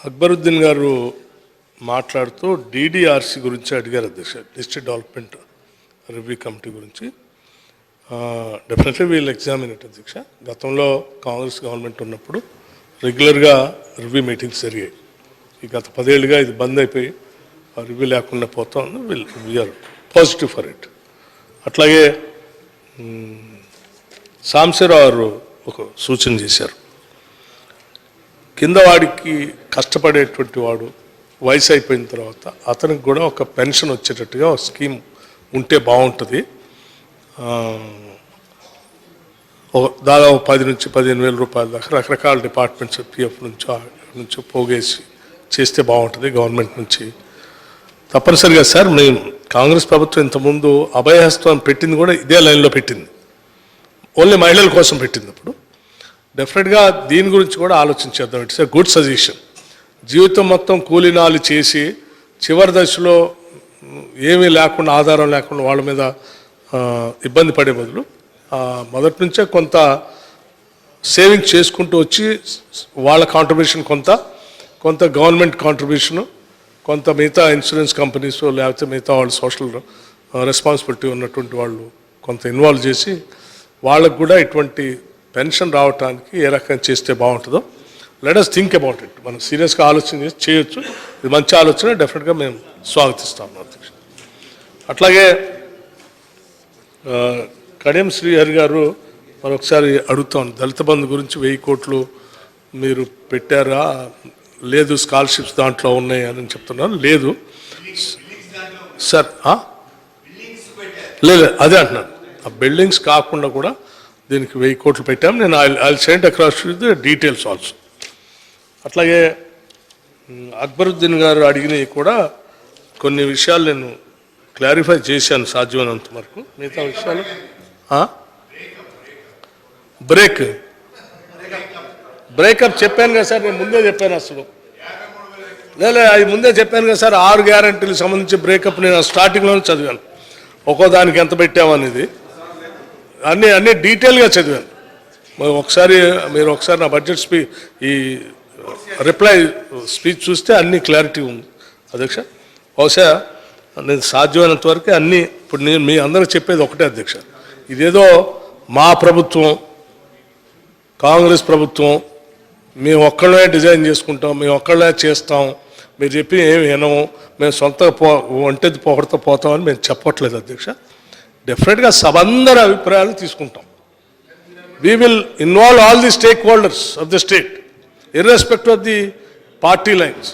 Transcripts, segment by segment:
అక్బరుద్దీన్ గారు మాట్లాడుతూ డిడిఆర్సి గురించి అడిగారు అధ్యక్ష డిస్ట్రిక్ట్ డెవలప్మెంట్ రివ్యూ కమిటీ గురించి. డెఫినెట్లీ వీళ్ళు ఎగ్జామిన్ అధ్యక్ష. గతంలో కాంగ్రెస్ గవర్నమెంట్ ఉన్నప్పుడు రెగ్యులర్గా రివ్యూ మీటింగ్స్ జరిగాయి. ఈ గత పదేళ్ళుగా ఇది బంద్ అయిపోయి ఆ రివ్యూ లేకుండా పోతా ఉంది we'll we are positive for it అట్లాగే మ్, ఒక సూచన చేశారు. కింద వాడికి కష్టపడేటువంటి వాడు వయసు అయిపోయిన తర్వాత అతనికి కూడా ఒక పెన్షన్ వచ్చేటట్టుగా ఒక స్కీమ్ ఉంటే బాగుంటుంది. ఒక దాదాపు పది నుంచి పదిహేను వేల రూపాయల దాకా రకరకాల డిపార్ట్మెంట్స్ పిఎఫ్ నుంచో నుంచో పోగేసి చేస్తే బాగుంటుంది గవర్నమెంట్ నుంచి. తప్పనిసరిగా సార్ మేము కాంగ్రెస్ ప్రభుత్వం ఇంతకుముందు అభయహస్తం పెట్టింది కూడా ఇదే లైన్లో పెట్టింది. ఓన్లీ మహిళల కోసం పెట్టింది అప్పుడు. డెఫినెట్గా దీని గురించి కూడా ఆలోచించేద్దాం ఇట్స్ ఎ గుడ్ సజెషన్ జీవితం మొత్తం కూలినాలు చేసి చివరి దశలో ఏమీ లేకుండా ఆధారం లేకుండా వాళ్ళ మీద ఇబ్బంది పడే బదులు మొదటి నుంచే కొంత సేవింగ్ చేసుకుంటూ వచ్చి వాళ్ళ కాంట్రిబ్యూషన్ కొంత కొంత గవర్నమెంట్ కాంట్రిబ్యూషను కొంత మిగతా ఇన్సూరెన్స్ కంపెనీస్ లేకపోతే మిగతా వాళ్ళు సోషల్ రెస్పాన్సిబిలిటీ ఉన్నటువంటి వాళ్ళు కొంత ఇన్వాల్వ్ చేసి వాళ్ళకు కూడా ఇటువంటి పెన్షన్ రావడానికి ఏ రకంగా చేస్తే బాగుంటుందో లెట్ థింక్ అబౌట్ ఇట్ మనం సీరియస్గా ఆలోచన చేసి చేయొచ్చు. ఇది మంచి ఆలోచన డెఫినెట్గా మేము స్వాగతిస్తాం అధ్యక్ష. అట్లాగే కడియం శ్రీహరి గారు మరొకసారి అడుగుతాం. దళిత బంధు గురించి వెయ్యి కోట్లు మీరు పెట్టారా? లేదు స్కాలర్షిప్స్ దాంట్లో ఉన్నాయి అని చెప్తున్నారు. లేదు. సార్ లేదు అదే అంటున్నాను. ఆ బిల్డింగ్స్ కాకుండా కూడా దీనికి వెయ్యి కోట్లు పెట్టాము నేను I I send across the details also అట్లాగే అక్బరుద్దీన్ గారు అడిగినవి కూడా కొన్ని విషయాలు నేను క్లారిఫై చేశాను సాధ్యమైనంత వరకు. మిగతా విషయాలు? బ్రేక్. బ్రేకప్ చెప్పాను కదా సార్ నేను ముందే చెప్పాను అసలు. లేదు అది ముందే చెప్పాను కదా సార్ ఆరు గ్యారంటీలకు సంబంధించి బ్రేకప్ నేను స్టార్టింగ్లోనే చదివాను. ఒక్కో దానికి ఎంత పెట్టామనేది. అన్నీ అన్నీ డీటెయిల్గా చదివాను. మరి ఒకసారి మీరు ఒకసారి నా బడ్జెట్ స్పీ ఈ రిప్లై స్పీచ్ చూస్తే అన్ని క్లారిటీ ఉంది. అధ్యక్ష బహుశా నేను సాధ్యమైనంత వరకు అన్నీ ఇప్పుడు నేను మీ అందరూ చెప్పేది ఒకటే అధ్యక్ష. ఇదేదో మా ప్రభుత్వం కాంగ్రెస్ ప్రభుత్వం మేము ఒక్కళ్ళే డిజైన్ చేసుకుంటాం మేము ఒక్కళ్ళే చేస్తాం మీరు చెప్పి ఏమి వినము మేము సొంతగా పో ఒంటెది పొగడతో పోతామని మేము చెప్పట్లేదు అధ్యక్ష. డెఫినెట్గా సబందరి అభిప్రాయాలు తీసుకుంటాం. We will involve all the stakeholders of the state irrespective of the party lines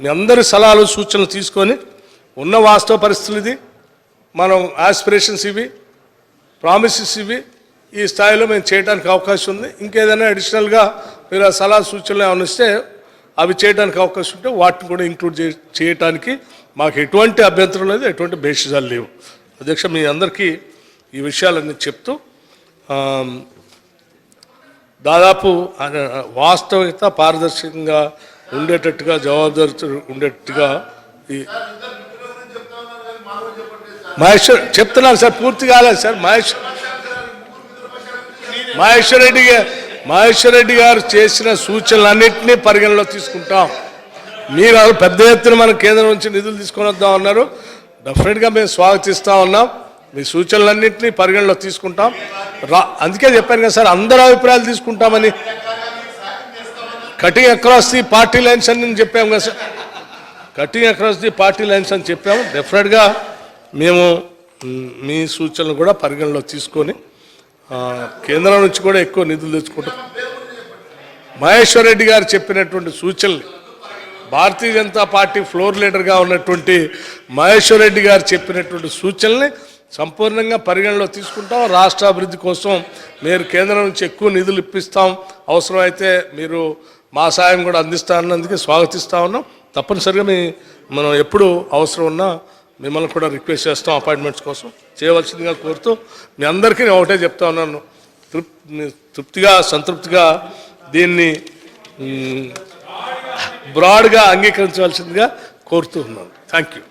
మీ అందరి సలహాలు సూచనలు తీసుకొని ఉన్న వాస్తవ పరిస్థితులు ఇది మనం ఆస్పిరేషన్స్ ఇవి ప్రామిసెస్ ఇవి ఈ స్థాయిలో మేము చేయడానికి అవకాశం ఉంది. ఇంకేదైనా అడిషనల్గా మీరు ఆ సలహా సూచనలు ఏమైనా ఇస్తే అవి చేయడానికి అవకాశం ఉంటే వాటిని కూడా ఇంక్లూడ్ చే చేయటానికి మాకు ఎటువంటి అభ్యంతరం లేదు ఎటువంటి బేసిజాలు లేవు. అధ్యక్ష మీ అందరికీ ఈ విషయాలన్నీ చెప్తూ దాదాపు వాస్తవికత పారదర్శకంగా ఉండేటట్టుగా జవాబుదారి ఉండేటట్టుగా ఈ మహేశ్వర్ చెప్తున్నాను సార్ పూర్తి కాలేదు సార్. మహేష్ మహేశ్వర్ రెడ్డి మహేశ్వర్ రెడ్డి గారు చేసిన సూచనలన్నింటినీ పరిగణలో తీసుకుంటాం. మీరు పెద్ద ఎత్తున మన కేంద్రం నుంచి నిధులు తీసుకొని వద్దాం అన్నారు డెఫినెట్గా మేము స్వాగతిస్తా ఉన్నాం. మీ సూచనలన్నింటినీ పరిగణలో తీసుకుంటాం. రా అందుకే చెప్పాను కదా సార్ అందరి అభిప్రాయాలు తీసుకుంటామని. Cutting across the party lines అని నేను చెప్పాము కదా sir. Cutting across the party lines అని చెప్పాము. డెఫినెట్గా మేము మీ సూచనలు కూడా పరిగణలో తీసుకొని కేంద్రం నుంచి కూడా ఎక్కువ నిధులు తెచ్చుకుంటాం. మహేశ్వర్ రెడ్డి గారు చెప్పినటువంటి సూచనలు భారతీయ జనతా పార్టీ ఫ్లోర్ లీడర్గా ఉన్నటువంటి మహేశ్వర్ రెడ్డి గారు చెప్పినటువంటి సూచనల్ని సంపూర్ణంగా పరిగణలో తీసుకుంటాం. రాష్ట్ర అభివృద్ధి కోసం మీరు కేంద్రం నుంచి ఎక్కువ నిధులు ఇప్పిస్తాం. అవసరమైతే మీరు మా సాయం కూడా అందిస్తానన్నందుకే స్వాగతిస్తా ఉన్నాం. తప్పనిసరిగా మీ మనం ఎప్పుడు అవసరం ఉన్నా మిమ్మల్ని కూడా రిక్వెస్ట్ చేస్తాం అపాయింట్మెంట్స్ కోసం. చేయవలసిందిగా కోరుతూ మీ అందరికీ నేను ఒకటే చెప్తా ఉన్నాను. తృప్ తృప్తిగా సంతృప్తిగా దీన్ని బ్రాడ్గా అంగీకరించవలసిందిగా కోరుతూ ఉన్నాను. Thank you.